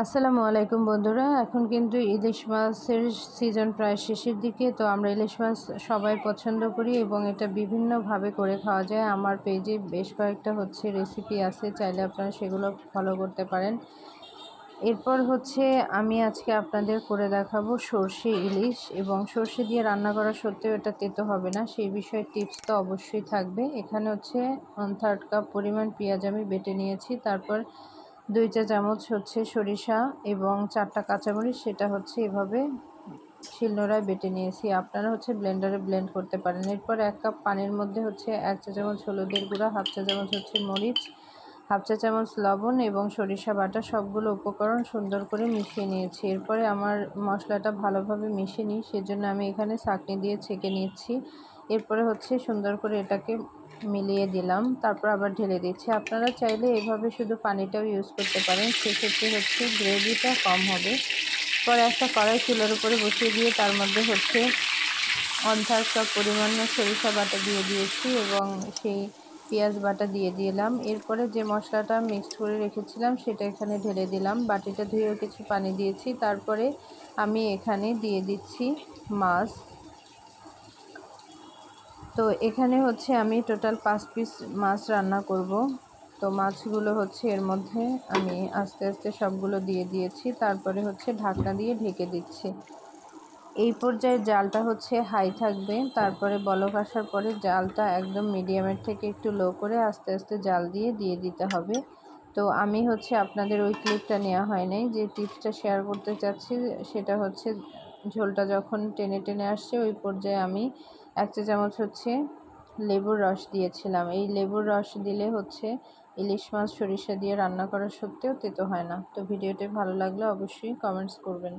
আসসালামু আলাইকুম বন্ধুরা, এখন কিন্তু ইলিশ মাছের সিজন প্রায় শেষের দিকে, তো আমরা ইলিশ মাছ সবাই পছন্দ করি এবং এটা বিভিন্নভাবে করে খাওয়া যায়। আমার পেজে বেশ কয়েকটা হচ্ছে রেসিপি আছে, চাইলে আপনারা সেগুলো ফলো করতে পারেন। এরপর হচ্ছে আমি আজকে আপনাদের করে দেখাবো সর্ষে ইলিশ এবং সর্ষে দিয়ে রান্না করা সত্ত্বেও এটা তেতো হবে না, সেই বিষয়ে টিপস তো অবশ্যই থাকবে। এখানে হচ্ছে ওয়ান থার্ড কাপ পরিমাণ পেঁয়াজ আমি বেটে নিয়েছি, তারপর দুই চা চামচ হচ্ছে সরিষা এবং চারটা কাঁচামরিচ, সেটা হচ্ছে এভাবে শিলনোড়ায় বেটে নিয়েছি। আপনারা হচ্ছে ব্লেন্ডারে ব্লেন্ড করতে পারেন। এরপর এক কাপ পানির মধ্যে হচ্ছে এক চা চামচ হলুদের গুঁড়া, হাফ চা চামচ হচ্ছে মরিচ, হাফ চা চামচ লবণ এবং সরিষা বাটা, সবগুলো উপকরণ সুন্দর করে মিশিয়ে নিয়েছি। এরপরে আমার মশলাটা ভালোভাবে মিশিয়ে নিই সেজন্য আমি এখানে চাকনি দিয়ে ছেঁকে নিচ্ছি। এরপরে হচ্ছে সুন্দর করে এটাকে মিলিয়ে দিলাম। তারপর আবার ঢেলে দিচ্ছি। আপনারা চাইলে এভাবে শুধু পানিটাও ইউজ করতে পারেন। সেক্ষেত্রে হচ্ছে গ্রেভিটা কম হবে। পরে একটা কড়াই চুলার উপরে বসিয়ে দিয়ে তার মধ্যে হচ্ছে অন্ধার সব পরিমাণ সরিষা বাটা দিয়ে দিয়েছি এবং সেই পেঁয়াজ বাটা দিয়ে দিলাম। এরপরে যে মশলাটা মিক্সড করে রেখেছিলাম সেটা এখানে ঢেলে দিলাম। বাটিটা ধুয়েও কিছু পানি দিয়েছি। তারপরে আমি এখানে দিয়ে দিচ্ছি মাছ। তো এখানে হচ্ছে আমি টোটাল পাঁচ পিস মাছ রান্না করব। তো মাছগুলো হচ্ছে এর মধ্যে আমি আস্তে আস্তে সবগুলো দিয়ে দিয়েছি। তারপরে হচ্ছে ঢাকনা দিয়ে ঢেকে দিচ্ছি। এই পর্যায়ে জালটা হচ্ছে হাই থাকবে। তারপরে বলক আসার পরে জালটা একদম মিডিয়ামের থেকে একটু লো করে আস্তে আস্তে জাল দিয়ে দিয়ে দিতে হবে। তো আমি হচ্ছে আপনাদের ওই ক্লিপটা নেওয়া হয় নাই। যে টিপসটা শেয়ার করতে চাচ্ছি, সেটা হচ্ছে ঝোলটা যখন টেনে টেনে আসছে, ওই পর্যায়ে আমি এক চা চামচ হচ্ছে লেবুর রস দিয়েছিলাম। এই লেবুর রস দিলে হচ্ছে ইলিশ মাছ সরিষা দিয়ে রান্না করা সত্ত্বেও তেতো হয় না। তো ভিডিওটি ভালো লাগলে অবশ্যই কমেন্টস করবেন।